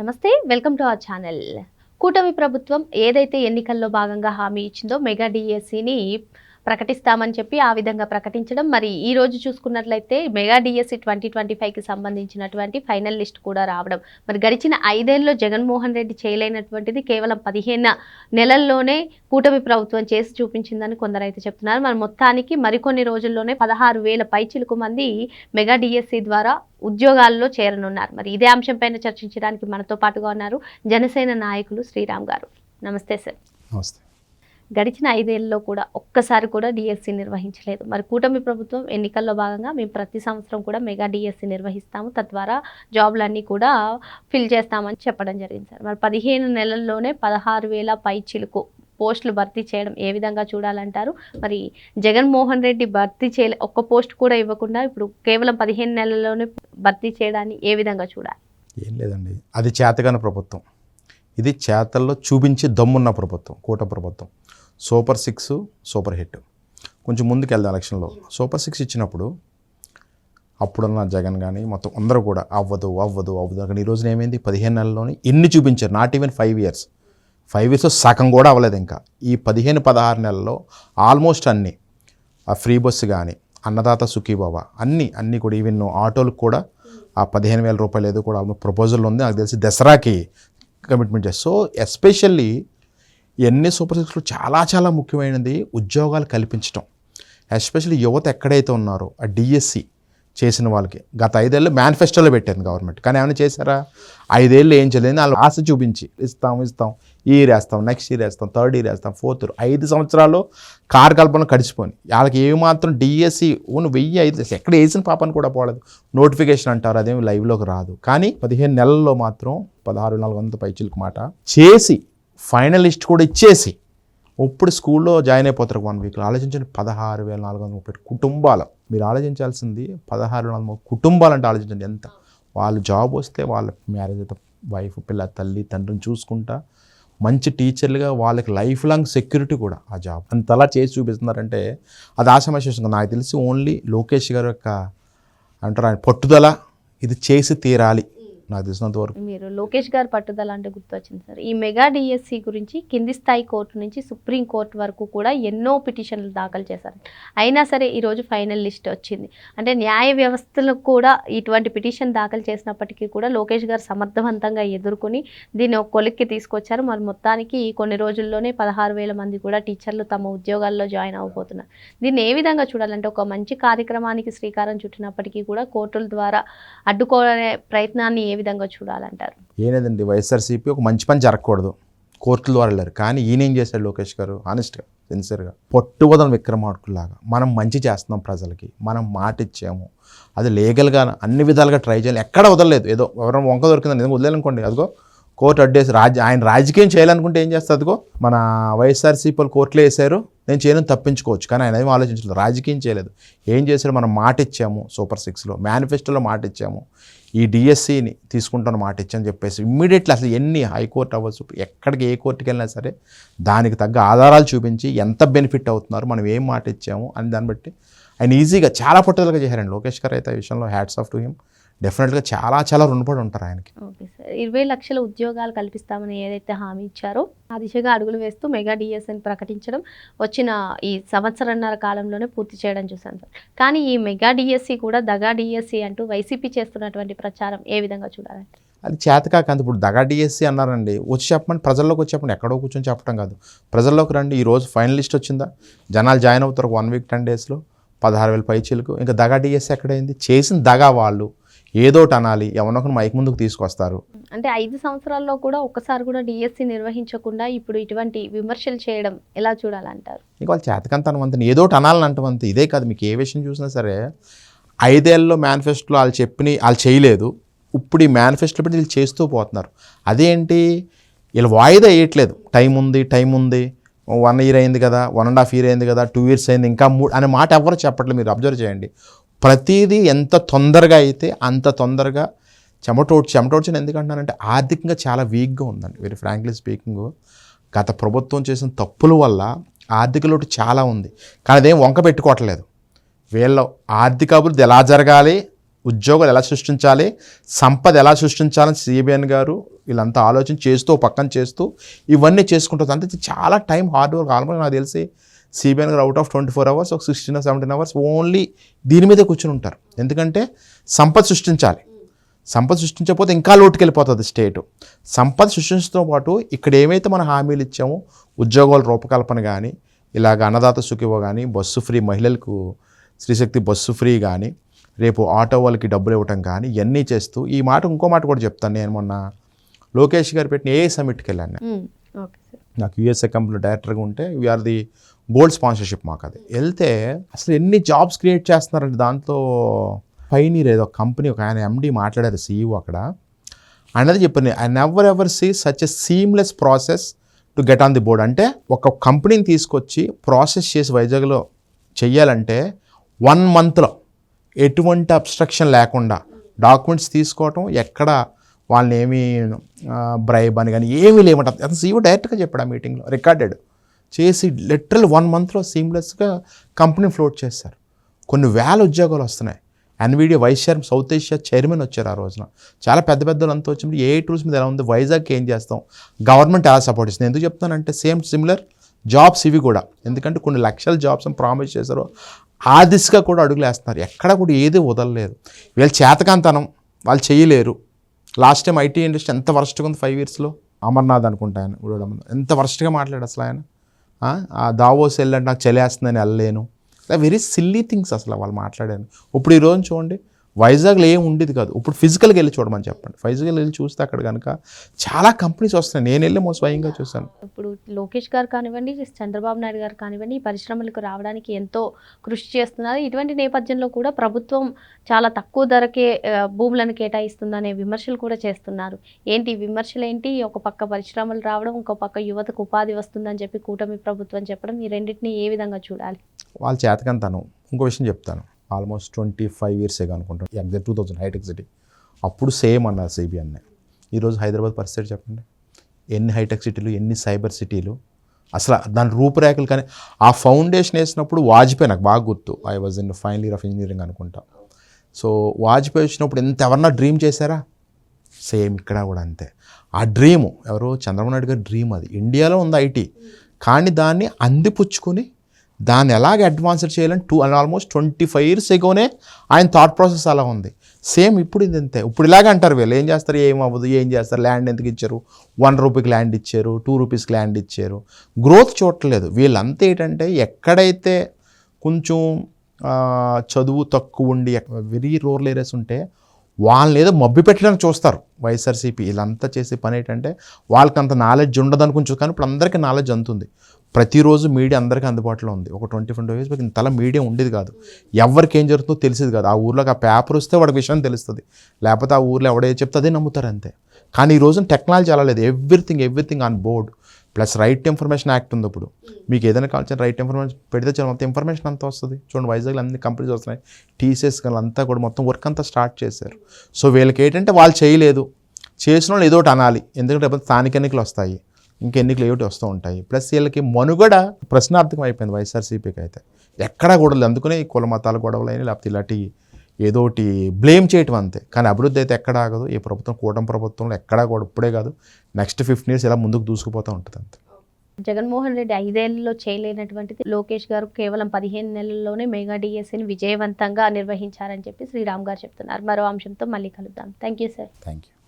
నమస్తే welcome to our channel. కూటమి ప్రభుత్వం ఏదైతే ఎన్నికల్లో భాగంగా హామీ ఇచ్చిందో మెగా డిఎస్సిని ప్రకటిస్తామని చెప్పి ఆ విధంగా ప్రకటించడం. మరి ఈ రోజు చూసుకున్నట్లయితే మెగా డిఎస్సి ట్వంటీ ట్వంటీ ఫైవ్కి సంబంధించినటువంటి ఫైనల్ లిస్ట్ కూడా రావడం. మరి గడిచిన ఐదేళ్ళలో జగన్మోహన్ రెడ్డి చేయలేనటువంటిది కేవలం పదిహేను నెలల్లోనే కూటమి ప్రభుత్వం చేసి చూపించిందని కొందరైతే చెప్తున్నారు. మరి మొత్తానికి మరికొన్ని రోజుల్లోనే పదహారు వేల పైచిలకు మంది మెగా డిఎస్సి ద్వారా ఉద్యోగాల్లో చేరనున్నారు. మరి ఇదే అంశంపైన చర్చించడానికి మనతో పాటుగా ఉన్నారు జనసేన నాయకులు శ్రీరామ్ గారు. నమస్తే సార్. నమస్తే. గడిచిన ఐదేళ్ళలో కూడా ఒక్కసారి కూడా డిఎస్సి నిర్వహించలేదు. మరి కూటమి ప్రభుత్వం ఎన్నికల్లో భాగంగా మేము ప్రతి సంవత్సరం కూడా మెగా డిఎస్సి నిర్వహిస్తాము. తద్వారా జాబ్లన్నీ కూడా ఫిల్ చేస్తామని చెప్పడం జరిగింది సార్. మరి పదిహేను నెలల్లోనే పదహారు వేల పై చిలుకు పోస్టులు భర్తీ చేయడం ఏ విధంగా చూడాలంటారు? మరి జగన్మోహన్ రెడ్డి భర్తీ చేయలే ఒక్క పోస్ట్ కూడా ఇవ్వకుండా ఇప్పుడు కేవలం పదిహేను నెలల్లోనే భర్తీ చేయడాన్ని ఏ విధంగా చూడాలి? ఏం లేదండి. అది చేతగాని ప్రభుత్వం. ఇది చేతల్లో చూపించి దమ్మున్న ప్రభుత్వం కూట ప్రభుత్వం. Super six super hit. కొంచెం ముందుకు వెళ్దాం ఎలక్షన్లో. సూపర్ సిక్స్ ఇచ్చినప్పుడు అప్పుడున్న జగన్ కానీ మొత్తం అందరూ కూడా అవ్వదు అవ్వదు అవ్వదు. కానీ ఈ రోజున ఏమైంది? పదిహేను నెలల్లోనే ఎన్ని చూపించారు. Not even five years five years సగం కూడా అవ్వలేదు ఇంకా. ఈ పదిహేను పదహారు నెలల్లో ఆల్మోస్ట్ అన్నీ ఆ ఫ్రీ బస్సు కానీ అన్నదాత సుఖీబాబా అన్నీ అన్నీ కూడా ఈవెన్ ఆటోలకు కూడా ఆ పదిహేను వేల రూపాయలు ఏదో కూడా ఆల్మోస్ట్ ప్రపోజల్ ఉంది. నాకు తెలిసి దసరాకి కమిట్మెంట్ చేస్తారు సో ఎస్పెషల్లీ ఎన్ని సూపర్ సిక్స్లో చాలా చాలా ముఖ్యమైనది ఉద్యోగాలు కల్పించడం ఎస్పెషల్లీ యువత ఎక్కడైతే ఉన్నారో ఆ డిఎస్సి చేసిన వాళ్ళకి. గత ఐదేళ్ళు మేనిఫెస్టోలో పెట్టాను గవర్నమెంట్ కానీ ఏమైనా చేశారా? ఐదేళ్ళు ఏం చేయలేదు. వాళ్ళు ఆశ చూపించి ఇస్తాం ఇస్తాం ఈ ఇయర్ వేస్తాం నెక్స్ట్ ఇయర్ వేస్తాం థర్డ్ ఇయర్ వేస్తాం ఫోర్త్ ఇయర్ ఐదు సంవత్సరాలు కార్కల్పన కడిచిపోయి వాళ్ళకి ఏమాత్రం డిఎస్సి ఓన్ వెయ్యి ఐదు ఎక్కడ వేసిన పాపని కూడా పోలేదు. నోటిఫికేషన్ అంటారు అదేమి లైవ్లోకి రాదు. కానీ పదిహేను నెలల్లో మాత్రం పదహారు నాలుగు వందల పైచిలకు మాట. చేసి ఫైనలిస్ట్ కూడా ఇచ్చేసి ఇప్పుడు స్కూల్లో జాయిన్ అయిపోతారు వన్ వీక్లో ఆలోచించండి పదహారు వేల నాలుగు వందల ముప్పై కుటుంబాలు. మీరు ఆలోచించాల్సింది పదహారు వందల కుటుంబాలు అంటే ఆలోచించండి ఎంత. వాళ్ళు జాబ్ వస్తే వాళ్ళ మ్యారేజ్ అయితే వైఫ్ పిల్ల తల్లి తండ్రిని చూసుకుంటా మంచి టీచర్లుగా వాళ్ళకి లైఫ్ లాంగ్ సెక్యూరిటీ కూడా ఆ జాబ్. అంతలా చేసి చూపిస్తున్నారంటే అది ఆశమశేషం నాకు తెలిసి ఓన్లీ లోకేష్ గారి యొక్క అంటారు ఆయన పట్టుదల ఇది చేసి తీరాలి. నాకు తెలిసినంత వరకు. మీరు లోకేష్ గారు పట్టుదల అంటే గుర్తొచ్చింది సార్. ఈ మెగా డిఎస్సి గురించి కింది స్థాయి కోర్టు నుంచి సుప్రీం కోర్టు వరకు కూడా ఎన్నో పిటిషన్లు దాఖలు చేశారు. అయినా సరే ఈరోజు ఫైనల్ లిస్ట్ వచ్చింది. అంటే న్యాయ వ్యవస్థలకు కూడా ఇటువంటి పిటిషన్ దాఖలు చేసినప్పటికీ కూడా లోకేష్ గారు సమర్థవంతంగా ఎదుర్కొని దీన్ని ఒక కొలిక్కి తీసుకొచ్చారు. మరి మొత్తానికి కొన్ని రోజుల్లోనే పదహారు వేల మంది కూడా టీచర్లు తమ ఉద్యోగాల్లో జాయిన్ అవ్వబోతున్నారు. దీన్ని ఏ విధంగా చూడాలంటే ఒక మంచి కార్యక్రమానికి శ్రీకారం చుట్టినప్పటికీ కూడా కోర్టుల ద్వారా అడ్డుకోనే ప్రయత్నాన్ని ఏ విధంగా చూడాలంటారు? ఏనేదండి? వైఎస్ఆర్సీపీ ఒక మంచి పని జరగకూడదు. కోర్టుల ద్వారా వెళ్ళారు. కానీ ఈయన ఏం చేశాడు లోకేష్ గారు? ఆనెస్ట్గా సిన్సియర్గా పొట్టువదల విక్రమార్కులాగా మనం మంచి చేస్తున్నాం ప్రజలకి. మనం మాట ఇచ్చాము. అది లీగల్గా అన్ని విధాలుగా ట్రై చేయాలి. ఎక్కడ వదలలేదు. ఏదో ఎవరైనా వంక దొరికిందని ఏదో వదిలేనుకోండి అదిగో కోర్టు అడ్డేసి రాజ ఆయన రాజకీయం చేయాలనుకుంటే ఏం చేస్తుంది మన వైఎస్ఆర్సీపీ వాళ్ళు కోర్టులో వేశారు నేను చేయను తప్పించుకోవచ్చు. కానీ ఆయన ఏం ఆలోచించలేదు. రాజకీయం చేయలేదు. ఏం చేశారు? మనం మాట ఇచ్చాము సూపర్ సిక్స్లో. మేనిఫెస్టోలో మాట ఇచ్చాము. ఈ డిఎస్సిని తీసుకుంటాను మాట ఇచ్చని చెప్పేసి ఇమ్మీడియట్లీ అసలు ఎన్ని హైకోర్టు అవ్వచ్చు? ఎక్కడికి ఏ కోర్టుకి వెళ్ళినా సరే దానికి తగ్గ ఆధారాలు చూపించి ఎంత బెనిఫిట్ అవుతున్నారు? మనం ఏం మాట ఇచ్చాము? అని దాన్ని బట్టి ఆయన ఈజీగా చాలా పట్టుదలగా చేశారండి. లోకేష్ గారు అయితే ఆ విషయంలో హ్యాట్స్ ఆఫ్ టు హిమ్. డెఫినెట్గా చాలా చాలా రుణపడి ఉంటారు ఆయనకి. Okay sir. ఇరవై లక్షల ఉద్యోగాలు కల్పిస్తామని ఏదైతే హామీ ఇచ్చారో ఆ దిశగా అడుగులు వేస్తూ మెగా డిఎస్ఎన్ ప్రకటించడం వచ్చిన ఈ సంవత్సరన్నర కాలంలోనే పూర్తి చేయడం చూసాను సార్. కానీ ఈ మెగా డిఎస్సి కూడా దగా డిఎస్సి అంటూ వైసీపీ చేస్తున్నటువంటి ప్రచారం ఏ విధంగా చూడాలంటే అది చేతకాక అంత ఇప్పుడు దగా డిఎస్సి అన్నారండి. వచ్చి చెప్పండి ప్రజల్లోకి వచ్చి చెప్పండి ఎక్కడో కూర్చొని చెప్పడం కాదు. ప్రజల్లోకి రండి ఈ రోజు ఫైనల్ లిస్ట్ వచ్చిందా? జనాలు జాయిన్ అవుతారు వన్ వీక్ టెన్ డేస్లో. పదహారు వేల పైచీలకు. ఇంకా దగా డిఎస్సి ఎక్కడైంది? చేసిన దగా వాళ్ళు. ఏదోటి అనాలి ఎవరినొకరు మైక్ ముందుకు తీసుకొస్తారు. అంటే ఐదు సంవత్సరాల్లో కూడా ఒక్కసారి కూడా డిఎస్సి నిర్వహించకుండా ఇప్పుడు ఇటువంటి విమర్శలు చేయడం ఎలా చూడాలంటారు? ఇక వాళ్ళు చేతకంతనం అంతే. ఏదోటి అనాలని అంటమంతే ఇదే కాదు. మీకు ఏ విషయం చూసినా సరే ఐదేళ్ళలో మేనిఫెస్టోలో వాళ్ళు చెప్పిన వాళ్ళు చేయలేదు. ఇప్పుడు ఈ మేనిఫెస్టో పెట్టి వీళ్ళు చేస్తూ పోతున్నారు. అదేంటి? వీళ్ళు వాయిదా వేయట్లేదు. టైం ఉంది టైం ఉంది. వన్ ఇయర్ అయింది కదా వన్ అండ్ హాఫ్ ఇయర్ అయింది కదా టూ ఇయర్స్ అయింది ఇంకా మూడు అనే మాట ఎవరు చెప్పట్లేదు. మీరు అబ్జర్వ్ చేయండి. ప్రతిదీ ఎంత తొందరగా అయితే అంత తొందరగా చెమటోడ్ చెమటోడ్చని ఎందుకంటున్నానంటే ఆర్థికంగా చాలా వీక్గా ఉందండి. వెరీ ఫ్రాంక్లీ స్పీకింగ్ గత ప్రభుత్వం చేసిన తప్పుల వల్ల ఆర్థిక లోటు చాలా ఉంది. కానీ అదేం వంక పెట్టుకోవట్లేదు. వీళ్ళ ఆర్థిక అభివృద్ధి ఎలా జరగాలి ఉద్యోగాలు ఎలా సృష్టించాలి సంపద ఎలా సృష్టించాలని సిబిఎన్ గారు వీళ్ళంతా ఆలోచన చేస్తూ పక్కన చేస్తూ ఇవన్నీ చేసుకుంటుంది అంటే ఇది చాలా టైం హార్డ్ వర్క్. ఆల్మోస్ట్ నాకు తెలిసి సిబిఎన్ గారు out of twenty four hours ఒక సిక్స్టీన్ సెవెంటీన్ అవర్స్ ఓన్లీ దీని మీదే కూర్చుని ఉంటారు. ఎందుకంటే సంపద సృష్టించాలి. సంపద సృష్టించకపోతే ఇంకా లోటుకి వెళ్ళిపోతుంది స్టేట్ సంపద సృష్టించడంతో పాటు ఇక్కడ ఏమైతే మనం హామీలు ఇచ్చామో ఉద్యోగాల రూపకల్పన కానీ ఇలాగ అన్నదాత సుఖివో కానీ బస్సు ఫ్రీ మహిళలకు శ్రీశక్తి బస్సు ఫ్రీ కానీ రేపు ఆటో వాళ్ళకి డబ్బులు ఇవ్వటం కానీ ఇవన్నీ చేస్తూ ఈ మాట ఇంకో మాట కూడా చెప్తాను నేను మొన్న లోకేష్ గారు పెట్టిన ఏ సమిట్కి వెళ్ళాను నాకు యూఎస్ఏ కంపెనీలో డైరెక్టర్గా ఉంటే వీఆర్ ది గోల్డ్ స్పాన్సర్షిప్ మాకు అది వెళ్తే అసలు ఎన్ని జాబ్స్ క్రియేట్ చేస్తున్నారంటే దాంట్లో పైనీర్ ఏదో కంపెనీ ఒక ఆయన ఎండీ మాట్లాడారు సీఈఓ అక్కడ. అన్నది చెప్పాను I never ever see such a seamless process to get on the board. అంటే ఒక కంపెనీని తీసుకొచ్చి ప్రాసెస్ చేసి వైజాగ్లో చెయ్యాలంటే వన్ మంత్లో ఎటువంటి అబ్స్ట్రక్షన్ లేకుండా డాక్యుమెంట్స్ తీసుకోవటం ఎక్కడ వాళ్ళని ఏమీ బ్రైబ్ అని కానీ ఏమీ లేమంట అతను సీఈఓ డైరెక్ట్గా చెప్పాడు ఆ మీటింగ్లో రికార్డెడ్. చేసి లిటరల్ వన్ మంత్లో సీమ్లెస్గా కంపెనీ ఫ్లోట్ చేశారు. కొన్ని వేల ఉద్యోగాలు వస్తున్నాయి. Nvidia vice chairman South Asia chairman వచ్చారు ఆ రోజున. చాలా పెద్ద పెద్దలు అంతా వచ్చినప్పుడు ఏ టూల్స్ మీద ఎలా ఉంది వైజాగ్కి ఏం చేస్తాం గవర్నమెంట్ ఎలా సపోర్ట్ ఇస్తుంది ఎందుకు చెప్తానంటే సేమ్ సిమిలర్ జాబ్స్ ఇవి కూడా. ఎందుకంటే కొన్ని లక్షల జాబ్స్ ప్రామిస్ చేశారో ఆ దిశగా కూడా అడుగులు వేస్తున్నారు. ఎక్కడ కూడా ఏది వదలలేదు. వీళ్ళు చేతకాంతనం వాళ్ళు చేయలేరు. లాస్ట్ టైం ఐటీ ఇండస్ట్రీ ఎంత వర్స్ట్గా ఉంది ఫైవ్ ఇయర్స్లో అమర్నాథ్ అనుకుంటా ఆయన. ఎంత వర్స్ట్గా మాట్లాడు అసలు ఆయన? ఆ, దావో దావోస్ అంటే నాకు చలేస్తుందని వెళ్ళలేను. వెరీ సిల్లీ థింగ్స్ అసలు వాళ్ళు మాట్లాడాను ఇప్పుడు ఈ రోజు చూడండి వైజాగ్లో ఏం ఉండేది కాదు. ఇప్పుడు ఫిజికల్గా వెళ్ళి చూడమని చెప్పండి. ఫిజికల్ వెళ్ళి చూస్తే అక్కడ కనుక చాలా కంపెనీస్ వస్తున్నాయి. నేను వెళ్ళి మో స్వయంగా చూశాను. ఇప్పుడు లోకేష్ గారు కానివ్వండి చంద్రబాబు నాయుడు గారు కానివ్వండి ఈ పరిశ్రమలకు రావడానికి ఎంతో కృషి చేస్తున్నారు. ఇటువంటి నేపథ్యంలో కూడా ప్రభుత్వం చాలా తక్కువ ధరకే భూములను కేటాయిస్తుందనే విమర్శలు కూడా చేస్తున్నారు. ఏంటి విమర్శలు ఏంటి? ఒక పక్క పరిశ్రమలు రావడం ఇంకో పక్క యువతకు ఉపాధి వస్తుందని చెప్పి కూటమి ప్రభుత్వం చెప్పడం ఈ రెండింటిని ఏ విధంగా చూడాలి? వాళ్ళ చేతకంతాను. ఇంకో విషయం చెప్తాను. ఆల్మోస్ట్ ట్వంటీ ఫైవ్ ఇయర్స్ ఏగా అనుకుంటాను ఎగ్జాక్ట్ టూ థౌజండ్ హైటెక్ సిటీ అప్పుడు సేమ్ అన్నారు సిబిఎన్ఏ ఈరోజు హైదరాబాద్ పరిస్థితి చెప్పండి? ఎన్ని హైటెక్ సిటీలు ఎన్ని సైబర్ సిటీలు? అసలు దాని రూపురేఖలు కానీ ఆ ఫౌండేషన్ వేసినప్పుడు వాజ్పేయి నాకు బాగా గుర్తు. I was in final year of engineering అనుకుంటా. సో వాజ్పేయి వచ్చినప్పుడు ఎంత ఎవరన్నా డ్రీమ్ చేశారా? సేమ్ ఇక్కడ కూడా అంతే. ఆ డ్రీము ఎవరో చంద్రబాబు నాయుడు గారి డ్రీమ్ అది. ఇండియాలో ఉంది ఐటీ కానీ దాన్ని అందిపుచ్చుకొని దాన్ని ఎలాగ అడ్వాన్స్డ్ చేయాలని two and almost twenty five years ఎగోనే ఆయన థాట్ ప్రాసెస్ అలా ఉంది. సేమ్ ఇప్పుడు ఇది అంతే. ఇప్పుడు ఇలాగ అంటారు వీళ్ళు. ఏం చేస్తారు? ఏం అవ్వదు. ఏం చేస్తారు? ల్యాండ్ ఎందుకు ఇచ్చారు? వన్ రూపీకి ల్యాండ్ ఇచ్చారు. టూ రూపీస్కి ల్యాండ్ ఇచ్చారు. గ్రోత్ చూడట్లేదు. వీళ్ళంతా ఏంటంటే ఎక్కడైతే కొంచెం చదువు తక్కువ ఉండి వెరీ రూరల్ ఏరియాస్ ఉంటే వాళ్ళని ఏదో మబ్బి పెట్టడానికి చూస్తారు. వైఎస్ఆర్సీపీ వీళ్ళంతా చేసే పని ఏంటంటే వాళ్ళకి అంత నాలెడ్జ్ ఉండదు అనుకుని చూస్తారు. కానీ ఇప్పుడు అందరికీ నాలెడ్జ్ అందుతుంది. ప్రతిరోజు మీడియా అందరికీ అందుబాటులో ఉంది. ఒక ట్వంటీ ఫైవ్ డేస్ బ్యాక్ ఇంతలా మీడియా ఉండేది కాదు. ఎవరికి ఏం జరుగుతుందో తెలిసేది కాదు. ఆ ఊర్లోకి ఆ పేపర్ వస్తే వాడికి విషయం తెలుస్తుంది. లేకపోతే ఆ ఊర్లో ఎవడే చెప్తే అదే నమ్ముతారు అంతే. కానీ ఈ రోజున టెక్నాలజీ అలా లేదు. Everything everything on board. Plus right information act ఉంది ఇప్పుడు. మీకు ఏదైనా కావాల్సిన రైట్ ఇన్ఫర్మేషన్ పెడితే చాలా మొత్తం ఇన్ఫర్మేషన్ అంతా వస్తుంది. చూడండి వైజాగ్లో అన్ని కంపెనీస్ వస్తున్నాయి. టీసీఎస్ అంతా కూడా మొత్తం వర్క్ అంతా స్టార్ట్ చేశారు. సో వీళ్ళకి ఏంటంటే వాళ్ళు చేయలేదు. చేసిన వాళ్ళు ఏదో ఒకటి అనాలి. ఎందుకంటే స్థానిక ఎన్నికలు వస్తాయి. ఇంకా ఎన్నికలు ఏమిటి వస్తూ ఉంటాయి. ప్లస్ వీళ్ళకి మనుగడ ప్రశ్నార్థకం అయిపోయింది వైఎస్ఆర్సీపీకి అయితే ఎక్కడా కూడా లేదు అందుకనే ఈ కుల మతాల గొడవలు అయినా లేకపోతే ఇలాంటి ఏదో ఒకటి బ్లేమ్ చేయటం అంతే. కానీ అభివృద్ధి అయితే ఎక్కడ ఆగదు. ఈ ప్రభుత్వం కూటమి ప్రభుత్వంలో ఎక్కడా కూడా ఇప్పుడే కాదు. నెక్స్ట్ ఫిఫ్టీన్ ఇయర్స్ ఇలా ముందుకు దూసుకుపోతూ ఉంటుంది అంతే. జగన్మోహన్ రెడ్డి ఐదేళ్ళలో చేయలేనటువంటిది. లోకేష్ గారు కేవలం పదిహేను నెలల్లోనే మెగా డిఎస్సిని విజయవంతంగా నిర్వహించారని చెప్పి శ్రీరామ్ గారు చెప్తున్నారు. మరో అంశంతో మళ్ళీ కలుద్దాం. Thank you sir thank you